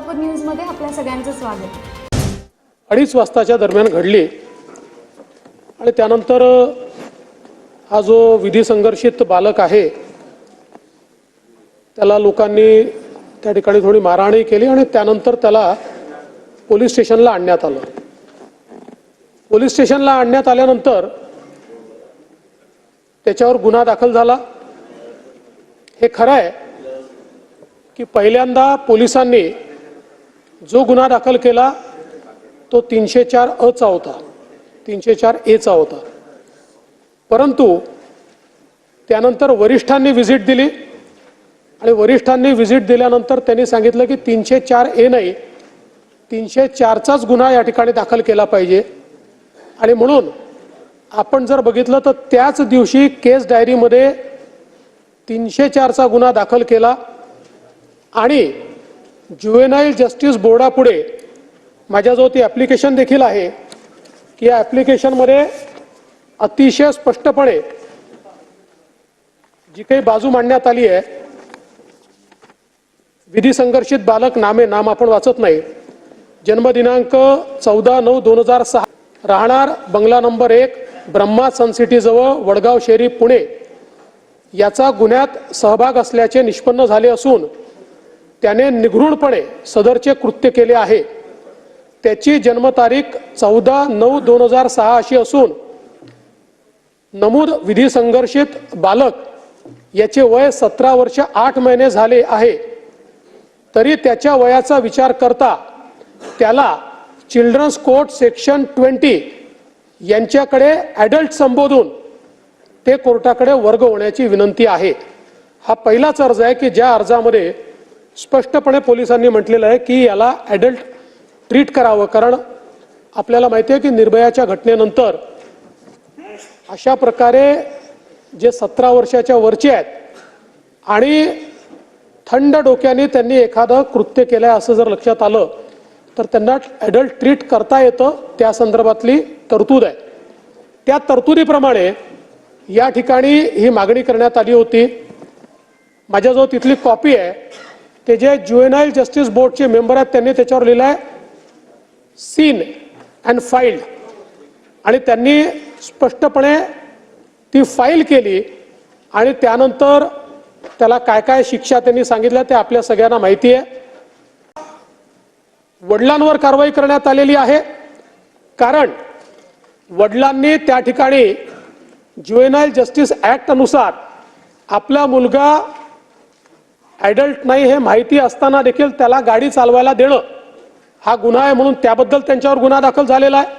सोलापूर न्यूजमध्ये आपल्या सगळ्यांचं स्वागत. अडीच वाजताच्या दरम्यान घडली. आणि त्यानंतर हा जो विधी संघर्षित बालक आहे त्याला लोकांनी त्या ठिकाणी थोडी मारहाणी केली आणि त्यानंतर त्याला पोलीस स्टेशनला आणण्यात आलं. पोलीस स्टेशनला आणण्यात आल्यानंतर त्याच्यावर गुन्हा दाखल झाला. हे खरं आहे की पहिल्यांदा पोलिसांनी जो गुन्हा दाखल केला तो तीनशे चार अचा होता. तीनशे चार एचा होता. परंतु त्यानंतर वरिष्ठांनी व्हिजिट दिली आणि वरिष्ठांनी व्हिजिट दिल्यानंतर त्यांनी सांगितलं की तीनशे चार ए नाही तीनशे चारचाच गुन्हा या ठिकाणी दाखल केला पाहिजे. आणि म्हणून आपण जर बघितलं तर त्याच दिवशी केस डायरीमध्ये तीनशे चारचा गुन्हा दाखल केला आणि ज्युएनाईल जस्टिस बोर्डापुढे माझ्याजवळ ती ॲप्लिकेशन देखील आहे. की या ॲप्लिकेशनमध्ये अतिशय स्पष्टपणे जी काही बाजू मांडण्यात आली आहे विधी संघर्षित बालक नामे नाम आपण वाचत नाही. जन्मदिनांक चौदा नऊ दोन हजार सहा राहणार बंगला नंबर एक ब्रह्मा सनसिटीजवळ वडगाव शेरी पुणे. याचा गुन्ह्यात सहभाग असल्याचे निष्पन्न झाले असून त्याने निघृणपणे सदरचे कृत्य केले आहे. त्याची जन्मतारीख चौदा नऊ दोन हजार सहा अशी असून नमूद विधी संघर्षित बालक याचे वय सतरा वर्ष आठ महिने झाले आहे. तरी त्याच्या वयाचा विचार करता त्याला चिल्ड्रन्स कोर्ट सेक्शन ट्वेंटी यांच्याकडे ॲडल्ट संबोधून ते कोर्टाकडे वर्ग होण्याची विनंती आहे. हा पहिलाच अर्ज आहे की ज्या अर्जामध्ये स्पष्टपणे पोलिसांनी म्हटलेलं आहे की याला ॲडल्ट ट्रीट करावं. कारण आपल्याला माहिती आहे की निर्भयाच्या घटनेनंतर अशा प्रकारे जे सतरा वर्षाच्या वरचे आहेत आणि थंड डोक्याने त्यांनी एखादं कृत्य केलं आहे असं जर लक्षात आलं तर त्यांना ॲडल्ट ट्रीट करता येतं. त्या संदर्भातली तरतूद आहे. त्या तरतुदीप्रमाणे या ठिकाणी ही मागणी करण्यात आली होती. माझ्याजवळ तिथली कॉपी आहे. ते जे ज्युएनाईल जस्टिस बोर्डचे मेंबर आहेत त्यांनी त्याच्यावर लिहिलं आहे सीन अँड फाईल्ड आणि त्यांनी स्पष्टपणे ती फाईल केली आणि त्यानंतर त्याला काय काय शिक्षा त्यांनी सांगितल्या ते आपल्या सगळ्यांना माहिती आहे. वडिलांवर कारवाई करण्यात आलेली आहे कारण वडिलांनी त्या ठिकाणी ज्युएनाईल जस्टिस ऍक्ट अनुसार आपला मुलगा ॲडल्ट नाही हे माहिती असताना देखील त्याला गाडी चालवायला देणं हा गुन्हा आहे म्हणून त्याबद्दल त्यांच्यावर गुन्हा दाखल झालेला आहे.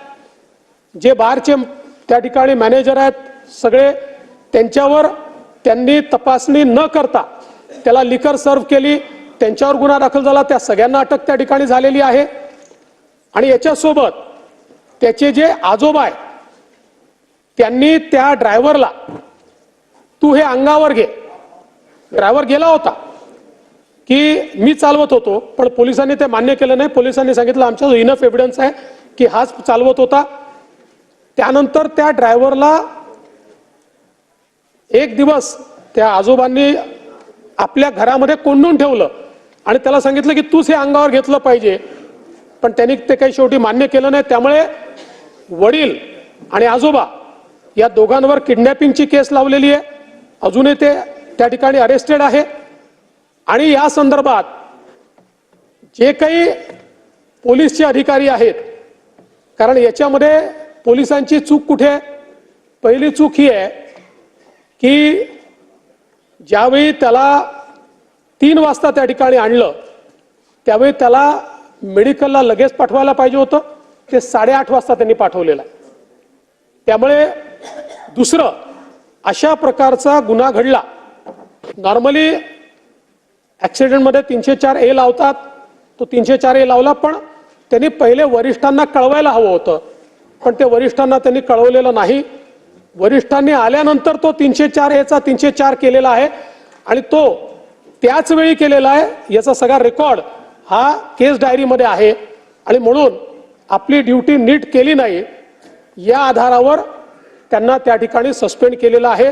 जे बारचे त्या ठिकाणी मॅनेजर आहेत सगळे त्यांच्यावर त्यांनी तपासणी न करता त्याला लिकर सर्व केली त्यांच्यावर गुन्हा दाखल झाला त्या सगळ्यांना अटक त्या ठिकाणी झालेली आहे. आणि याच्यासोबत त्याचे जे आजोबा आहे त्यांनी त्या ड्रायव्हरला तू हे अंगावर घे. ड्रायव्हर गेला होता. की मी चालवत होतो पण पोलिसांनी ते मान्य केलं नाही. पोलिसांनी सांगितलं आमच्या इनफ एव्हिडन्स आहे की हाच चालवत होता. त्यानंतर त्या ड्रायव्हरला एक दिवस त्या आजोबांनी आपल्या घरामध्ये कोंडून ठेवलं आणि त्याला सांगितलं की तूच हे अंगावर घेतलं पाहिजे. पण त्यांनी ते काही शेवटी मान्य केलं नाही. त्यामुळे वडील आणि आजोबा या दोघांवर किडनॅपिंगची केस लावलेली आहे. अजूनही ते त्या ठिकाणी अरेस्टेड आहे. आणि या संदर्भात जे काही पोलीसचे अधिकारी आहेत कारण याच्यामध्ये पोलिसांची चूक कुठे आहे? पहिली चूक ही आहे की ज्यावेळी त्याला तीन वाजता त्या ठिकाणी आणलं त्यावेळी त्याला मेडिकलला लगेच पाठवायला पाहिजे होतं ते साडेआठ वाजता त्यांनी पाठवलेलं आहे. त्यामुळे दुसरं अशा प्रकारचा गुन्हा घडला. नॉर्मली ॲक्सिडेंटमध्ये तीनशे चार ए लावतात. तो तीनशे चार ए लावला पण त्यांनी पहिले वरिष्ठांना कळवायला हवं होतं. पण ते वरिष्ठांना त्यांनी कळवलेलं नाही. वरिष्ठांनी आल्यानंतर तो तीनशे चार एचा तीनशे चार केलेला आहे. आणि तो त्याच वेळी केलेला आहे याचा सगळा रेकॉर्ड हा केस डायरीमध्ये आहे. आणि म्हणून आपली ड्युटी नीट केली नाही या आधारावर त्यांना त्या ठिकाणी सस्पेंड केलेलं आहे.